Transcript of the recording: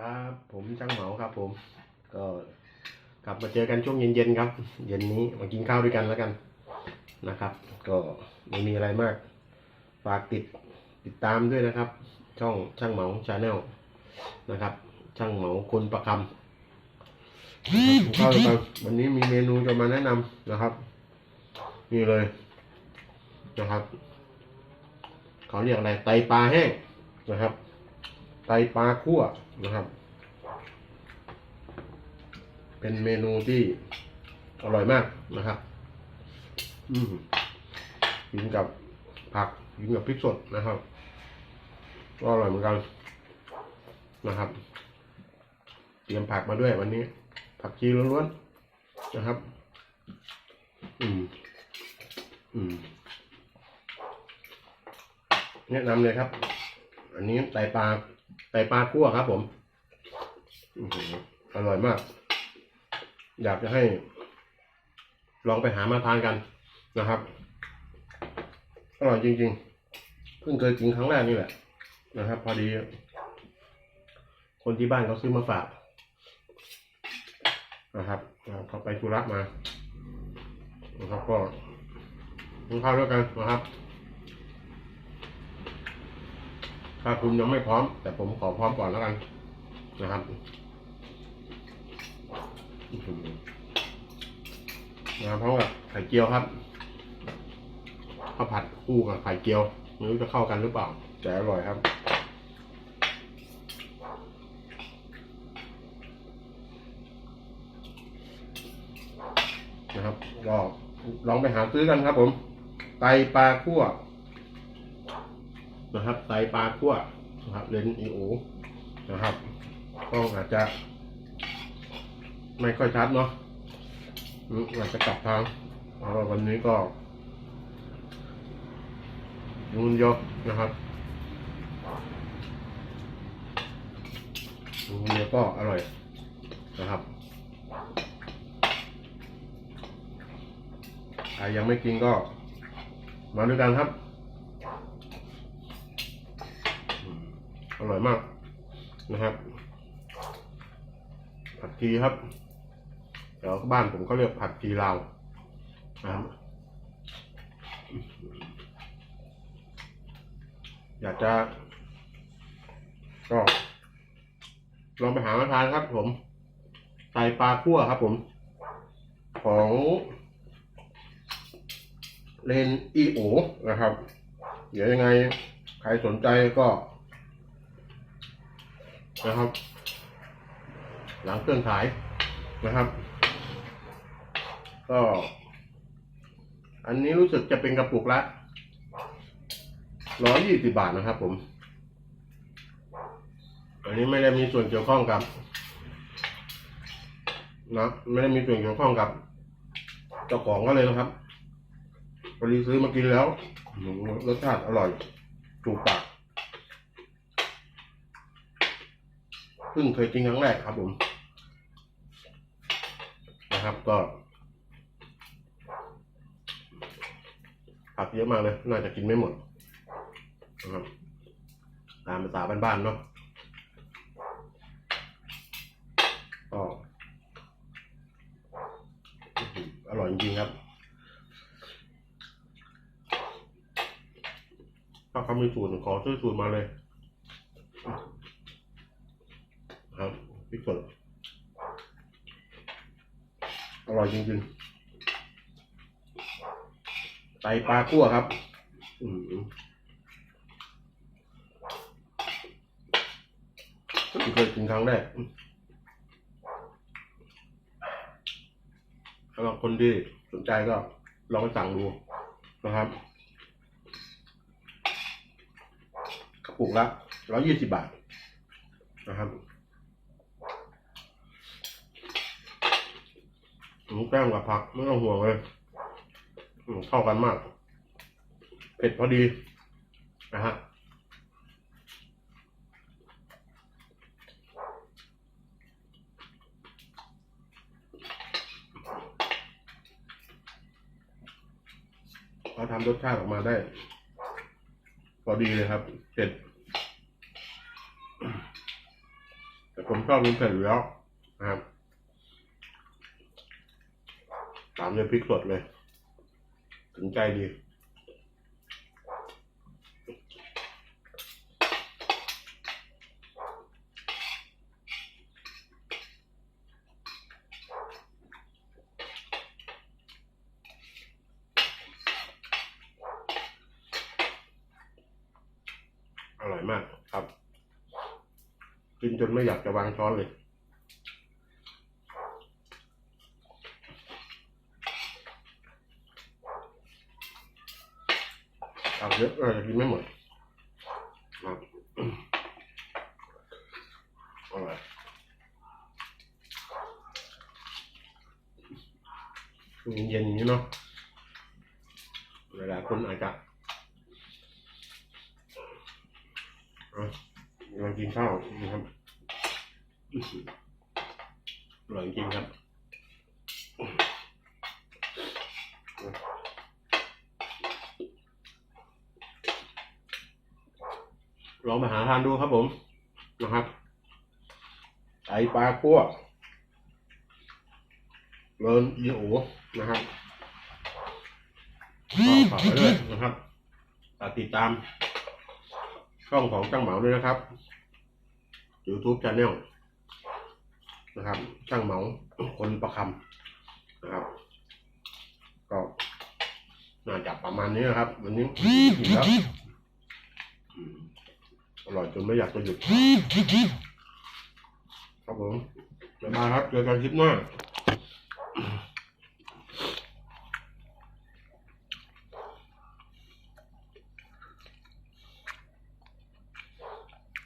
ครับ ผมช่างเหมาครับ ผม ก็กลับมาเจอกันช่วงเย็นๆครับ เย็นนี้มากินข้าวด้วยกันแล้วกันนะครับ ก็ไม่มีอะไรมาก ฝากติดติดตามด้วยนะครับ ช่องช่างเหมาชาแนลนะครับ ช่างเหมาคนประคำข้าวกันวันนี้มีเมนูจะมาแนะนำนะครับ นี่เลยนะครับเขาเรียกอะไรไตปลาแห้งนะครับ ไตปลาคั่ว นะครับ เป็นเมนูที่อร่อยมากนะครับ อืมกินกับผักกินกับพริกสดนะครับก็อร่อยเหมือนกันนะครับ เตรียมผักมาด้วยวันนี้ ผักชีล้วนๆนะครับ อืม อืมแนะนำเลยครับ อันนี้ไตปลา ไตปลาคั่วครับ ผมอื้อหืออร่อยมาก อยากจะให้ ลองไปหามาทานกันนะครับอร่อยจริง ๆ เพิ่งเคยกินครั้งแรกนี่แหละนะครับ พอดี คนที่บ้านเขาซื้อมาฝากนะครับเขาไปธุระมานะครับก็กินข้าวด้วยกันนะครับ ถ้าคุณยังไม่พร้อม แต่ผมขอพร้อมก่อนแล้วกัน นะครับนะครับเพราะว่าไข่เจียวครับข้าวผัดคู่กับไข่เจียวไม่รู้จะเข้ากันหรือเปล่า แต่อร่อยครับนะครับก็ลองไปหาซื้อกันครับผม ไตปลาคั่ว นะครับไตปลาคั่วนะครับเลนอีโอนะครับกล้องอาจจะ ไม่ค่อยชัดเนาะอาจจะกลับทางวันนี้ก็ยุนยอนะครับยุนยอก็อร่อยนะครับใครยังไม่กินก็มาด้วยกันครับ อร่อยมากนะครับ ผัดทีครับเดี๋ยวบ้านผมก็เรียกผัดทีลาวนะครับอยากจะ ก็ลองไปหามาทานครับผมไตปลาคั่วครับผม ของเลนอีโอนะครับ เดี๋ยวยังไง ใครสนใจก็ นะครับ หลังเครื่องขายนะครับ ก็ อันนี้รู้สึกจะเป็นกระปุกละร้อยยี่สิบาทนะครับผม อันนี้ไม่ได้มีส่วนเกี่ยวข้องกับนะไม่ได้มีส่วนเกี่ยวข้องกับเจ้าของก็เลยนะครับพอดีซื้อมากินแล้วรสชาติอร่อย ถูกปาก เพิ่งเคยกินครั้งแรกครับผมนะครับ ก็ผักเยอะมากเลย น่าจะกินไม่หมดนะครับตามภาษาบ้านๆเนาะก็อร่อยจริงครับถ้าเขามีสูตรขอช่วยสูตรมาเลย ครับพริกสด อยจริงๆไตปลาคั่วครับ อืมเพิ่งเคยกินครั้งแรกสำหรับคนที่สนใจก็ลองไปสั่งดูนะครับกระปุกละร้อยยี่สิบบาทนะครับหมู แก้มกับผักไม่ต้องห่วงเลยอืมเข้ากันมาก เผ็ดพอดีนะฮะเขาทำรสชาติออกมาได้ พอดีเลยครับเผ็ดแต่ผมชอบกินเผ็ดอยู่แล้วนะครับ ตามด้วยพริกสดเลย ถึงใจดีอร่อยมากครับ กินจนไม่อยากจะวางช้อนเลย เอาเยอะเออจะกินไม่หมดครับอร่อยเย็นๆนี้เนาะเวลาคนอาจจะเอามากินข้าวนะครับอร่อยจริงครับ ลองมาหาทานดูครับผมนะครับไอปลาคั่วเลินเยโอนะครับก็ฝากไว้ด้วยนะครับฝากติดตาม ช่องของช่างเหมาด้วยนะครับ YouTube Channel นะครับช่างเหมาคนประคำนะครับ ก็น่าจะประมาณนี้นะครับ วันนี้ถึงแล้วอืม อร่อยจนไม่อยากจะหยุด ครับผมจะมาครับเจอกันคลิปหน้า